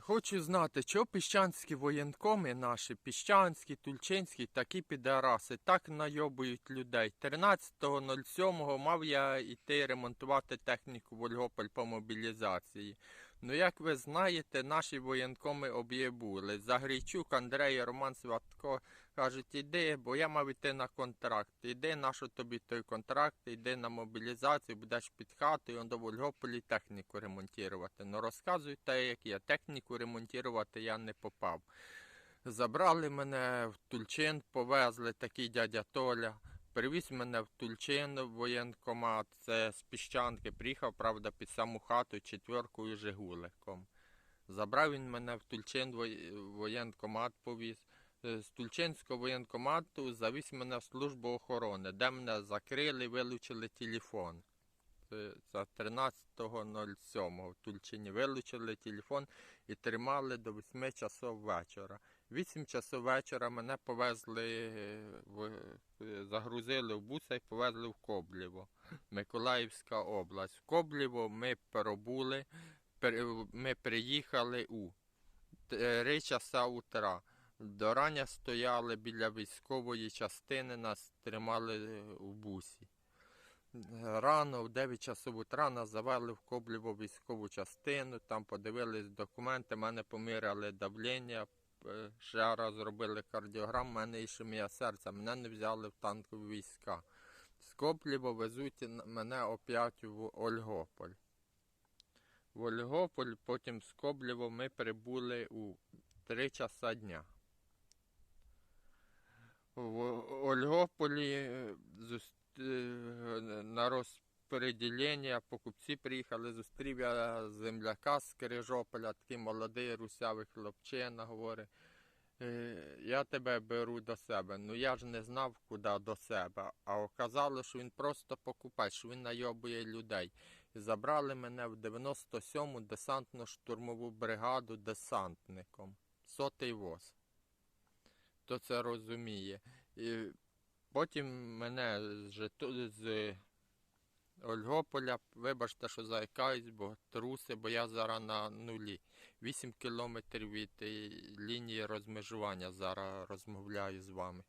Хочу знати, чого піщанські воєнкоми наші, піщанські, тульчинські, такі підараси, так найобують людей. 13.07 мав я йти ремонтувати техніку в Ольгополь по мобілізації. Ну, як ви знаєте, наші воєнкоми об'єбули. Загрійчук, Андрей, Роман Сватко кажуть, іди, бо я мав іти на контракт. Іди, на що тобі той контракт, іди на мобілізацію, будеш під хатою, до Ольгополі техніку ремонтувати. Ну розказуй те, як є. Техніку ремонтувати я не попав. Забрали мене в Тульчин, повезли такий дядя Толя. Привіз мене в Тульчин в воєнкомат, це з піщанки. Приїхав, правда, під саму хату четверкою Жигуликом. Забрав він мене в Тульчин воєнкомат повіз. Е, З Тульчинського воєнкомату завіз мене в службу охорони, де мене закрили, вилучили телефон. За 13.07 в Тульчині вилучили телефон і тримали до 8 часов вечора. 8 часов вечора мене повезли, загрузили в буса і повезли в Коблєво, Миколаївська область. В Коблєво ми пробули, ми приїхали у 3 часа утра. До рання стояли біля військової частини, нас тримали е, в бусі. Рано, в 9 часов утра, нас завели в Коблєво військову частину, там подивились документи, мене поміряли давлення, ще раз зробили кардіограм, мене ішемія серця, мене не взяли в танкові війська. З Коблєва везуть мене опять в Ольгополь. В Ольгополь, потім з Коблєва ми прибули у 3 часа дня. В Ольгополі е, зус- на розподілення покупці приїхали, зустрів я земляка з Кирижополя, такий молодий русявий хлопчина, говорить, «Е, я тебе беру до себе. Ну я ж не знав, куди до себе. А оказало, що він просто покупець, що він найобує людей. І забрали мене в 97-му десантно-штурмову бригаду десантником. Сотий воз. Хто це розуміє. І потім мене з, з Ольгополя, вибачте, що заякаюсь, бо труси, бо я зараз на нулі. 8 кілометрів від е, лінії розмежування зараз розмовляю з вами.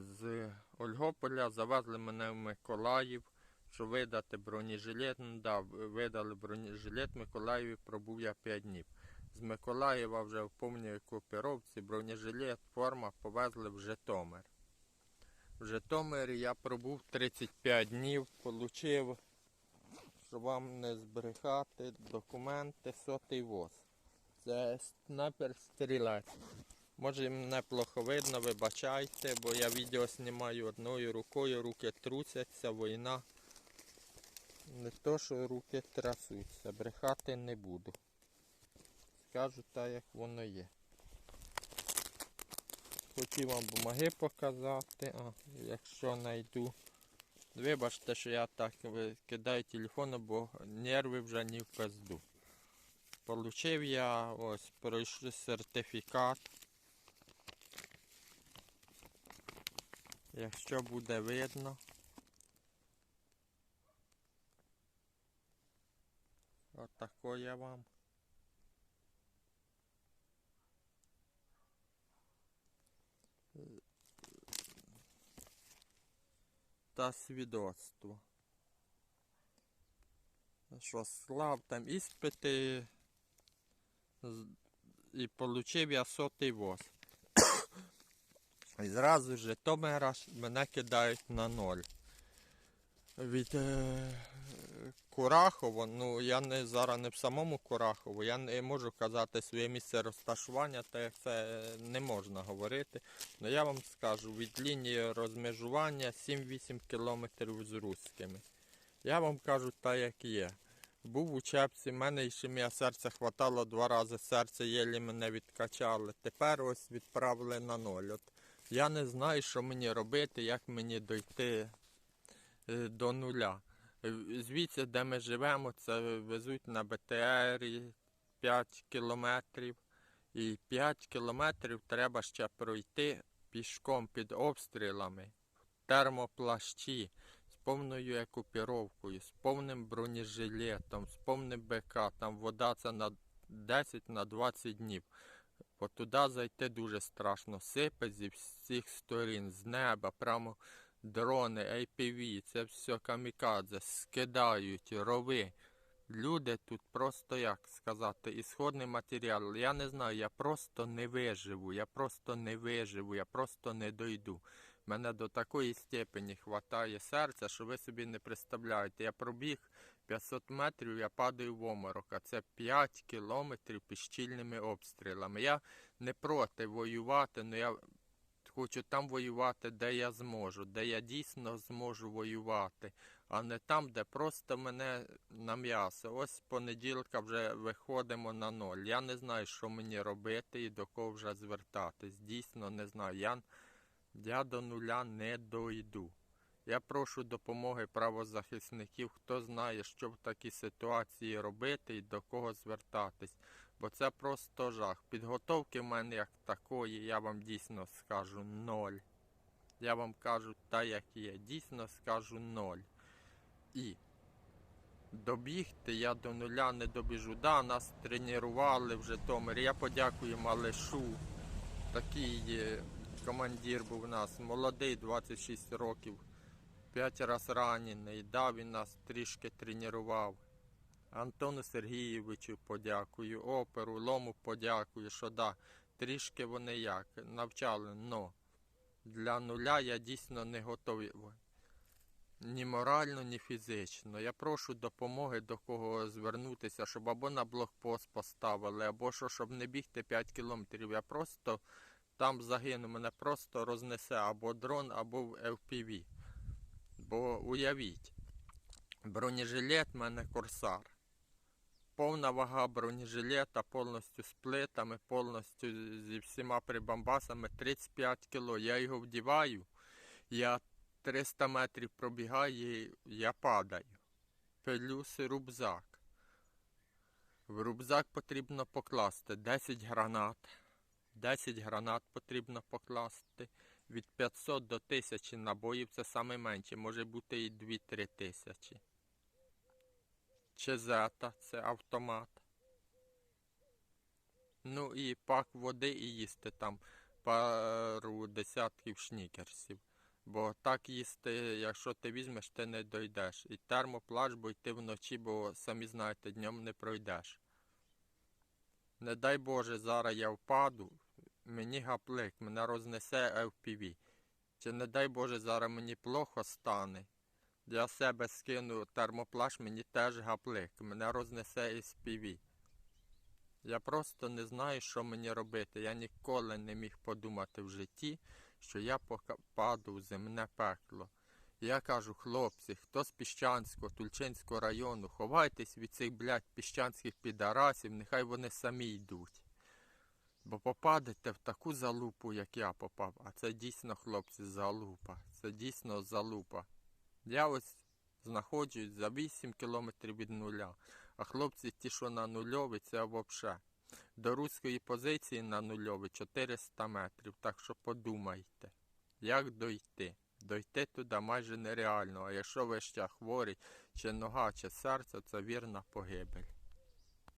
З Ольгополя завезли мене в Миколаїв, щоб видати бронежилет. Ну, да, видали бронежилет Миколаєві, пробув я 5 днів. З Миколаєва вже в повній екіпіровці, бронежилет, форма повезли в Житомир. В Житомирі я пробув 35 днів, отримав, щоб вам не збрехати, документи сотий воз. Це снайпер стрілець. Може мене плохо видно, вибачайте, бо я відео знімаю одною рукою, руки трусяться, війна. Не то, що руки трясуться, брехати не буду. Скажу так, як воно є. Хотів вам бумаги показати, а якщо знайду. Вибачте, що я так кидаю телефон, бо нерви вже не в пизду. Получив я ось пройшов сертифікат. Якщо буде видно. Отако я вам. Та свідоцтво. Що склав там іспити і отримав я сотий воз. І зразу ж Житомира мене кидають на ноль. Від е, Курахово, ну я не зараз не в самому Курахово, я не можу казати своє місце розташування, та як це не можна говорити. Ну я вам скажу, від лінії розмежування 7-8 кілометрів з руськими. Я вам кажу так, як є. Був у чепці, в мене моє серце хватало два рази, серце єлі мене відкачали. Тепер ось відправили на ноль. От я не знаю, що мені робити, як мені дойти е, до нуля. Звідси, де ми живемо, це везуть на БТР 5 кілометрів. І 5 кілометрів треба ще пройти пішком під обстрілами, термоплащі, з повною екупіровкою, з повним бронежилетом, з повним БК, там вода це на 10 на 20 днів. Бо туди зайти дуже страшно. Сипе зі всіх сторін, з неба, прямо дрони, APV, це все камікадзе, скидають, рови. Люди тут просто як сказати, ісходний матеріал. Я не знаю, я просто не виживу, я просто не виживу, я просто не дойду. Мене до такої степені хватає серця, що ви собі не представляєте. Я пробіг 500 метрів, я падаю в оморок, а це 5 кілометрів під щільними обстрілами. Я не проти воювати, але я хочу там воювати, де я зможу, де я дійсно зможу воювати, а не там, де просто мене на м'ясо. Ось понеділка вже виходимо на ноль. Я не знаю, що мені робити і до кого вже звертатись. Дійсно не знаю. Я, я до нуля не дойду. Я прошу допомоги правозахисників, хто знає, що в такій ситуації робити і до кого звертатись. Бо це просто жах. Підготовки в мене як такої, я вам дійсно скажу ноль. Я вам кажу та як є. Дійсно скажу ноль. І добігти я до нуля не добіжу. Да, нас тренували в Житомирі. Я подякую Малишу. Такий командир був у нас, молодий, 26 років. П'ять раз ранений. Да, він нас трішки тренував. Антону Сергійовичу подякую, оперу, лому подякую, що да, трішки вони як навчали, но для нуля я дійсно не готовий. Ні морально, ні фізично. Я прошу допомоги до кого звернутися, щоб або на блокпост поставили, або що, щоб не бігти 5 кілометрів. Я просто там загину, мене просто рознесе або дрон, або в FPV. Бо уявіть, бронежилет в мене корсар. Повна вага бронежилета, повністю з плитами, повністю зі всіма прибамбасами 35 кг. Я його вдіваю, я 300 метрів пробігаю, і я падаю. Плюс рюкзак. В рюкзак потрібно покласти 10 гранат. 10 гранат потрібно покласти. Від 500 до 1000 набоїв це саме менше, може бути і 2-3 тисячі. Чезета це автомат. Ну і пак води і їсти там пару десятків шнікерсів. Бо так їсти, якщо ти візьмеш, ти не дойдеш. І термоплач, бо йти вночі, бо самі знаєте, днем не пройдеш. Не дай Боже, зараз я впаду, мені гаплик, мене рознесе FPV. Чи не дай Боже, зараз мені плохо стане. Я себе скину термоплаш, мені теж гаплик, мене рознесе SPV. Я просто не знаю, що мені робити. Я ніколи не міг подумати в житті, що я попаду в земне пекло. Я кажу, хлопці, хто з Піщанського, Тульчинського району, ховайтесь від цих, блядь, піщанських підарасів, нехай вони самі йдуть. Бо попадете в таку залупу, як я попав. А це дійсно, хлопці, залупа. Це дійсно залупа. Я ось знаходжусь за 8 кілометрів від нуля. А хлопці ті, що на нульові, це взагалі. До руської позиції на нульові 400 метрів. Так що подумайте, як дойти. Дойти туди майже нереально. А якщо ви ще хворі, чи нога, чи серце, це вірна погибель.